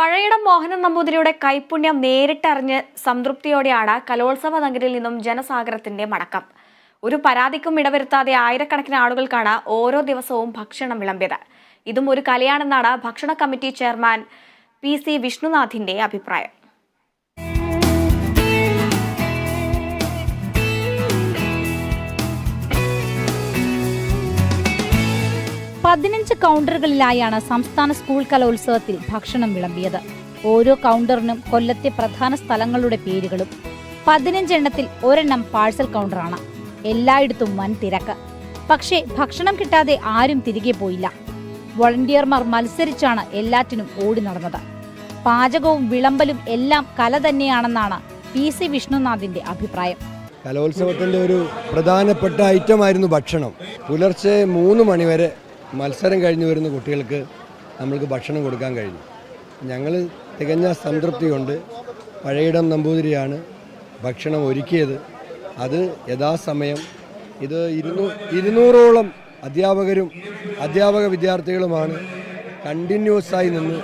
പഴയിടം മോഹനൻ നമ്പൂതിരിയുടെ കൈപുണ്യം നേരിട്ടറിഞ്ഞ് സംതൃപ്തിയോടെയാണ് കലോത്സവ നഗരിൽ നിന്നും ജനസാഗരത്തിന്റെ മടക്കം. ഒരു പരാതിക്കും ഇടവരുത്താതെ ആയിരക്കണക്കിന് ആളുകൾക്കാണ് ഓരോ ദിവസവും ഭക്ഷണം വിളമ്പിയത്. ഇതും ഒരു കലയാണെന്നാണ് ഭക്ഷണ കമ്മിറ്റി ചെയർമാൻ പി സി വിഷ്ണുനാഥിന്റെ അഭിപ്രായം. പതിനഞ്ച് കൗണ്ടറുകളിലായാണ് സംസ്ഥാന സ്കൂൾ കലോത്സവത്തിൽ ഭക്ഷണം വിളമ്പിയത്. ഓരോ കൗണ്ടറിനും കൊല്ലത്തെ പ്രധാന സ്ഥലങ്ങളുടെ പേരുകളും പതിനഞ്ചെണ്ണത്തിൽ ഒരെണ്ണം പാഴ്സൽ കൗണ്ടറാണ്. എല്ലായിടത്തും വൻ തിരക്ക്. പക്ഷേ ഭക്ഷണം കിട്ടാതെ ആരും തിരികെ പോയില്ല. വോളണ്ടിയർമാർ മത്സരിച്ചാണ് എല്ലാറ്റിനും ഓടി നടന്നത്. പാചകവും വിളമ്പലും എല്ലാം കല തന്നെയാണെന്നാണ് പി സി വിഷ്ണുനാഥിന്റെ അഭിപ്രായം. കലോത്സവത്തിന്റെ ഒരു പ്രധാനപ്പെട്ട ഐറ്റം ആയിരുന്നു ഭക്ഷണം. പുലർച്ചെ മൂന്ന് മണിവരെ മത്സരം കഴിഞ്ഞു വരുന്ന കുട്ടികൾക്ക് നമ്മൾക്ക് ഭക്ഷണം കൊടുക്കാൻ കഴിഞ്ഞു. ഞങ്ങൾ തികഞ്ഞ സംതൃപ്തി കൊണ്ട് പഴയിടം നമ്പൂതിരിയാണ് ഭക്ഷണം ഒരുക്കിയത്. അത് യഥാസമയം ഇത് ഇരുന്നൂ ഇരുന്നൂറോളം അധ്യാപകരും അധ്യാപക വിദ്യാർത്ഥികളുമാണ് കണ്ടിന്യൂസ് ആയി നിന്ന്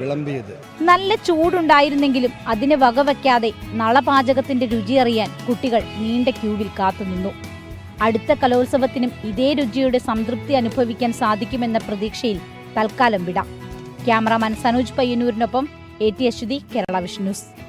വിളമ്പിയത്. നല്ല ചൂടുണ്ടായിരുന്നെങ്കിലും അതിന് വകവയ്ക്കാതെ നളപാചകത്തിന്റെ രുചി അറിയാൻ കുട്ടികൾ നീണ്ട ക്യൂവിൽ കാത്തുനിന്നു. അടുത്ത കലോത്സവത്തിനും ഇതേ രുചിയുടെ സംതൃപ്തി അനുഭവിക്കാൻ സാധിക്കുമെന്ന പ്രതീക്ഷയിൽ തൽക്കാലം വിടാം. ക്യാമറാമാൻ സനോജ് പയ്യന്നൂരിനൊപ്പം എ ടി അശ്വതി കേരള വിഷ്ണുസ്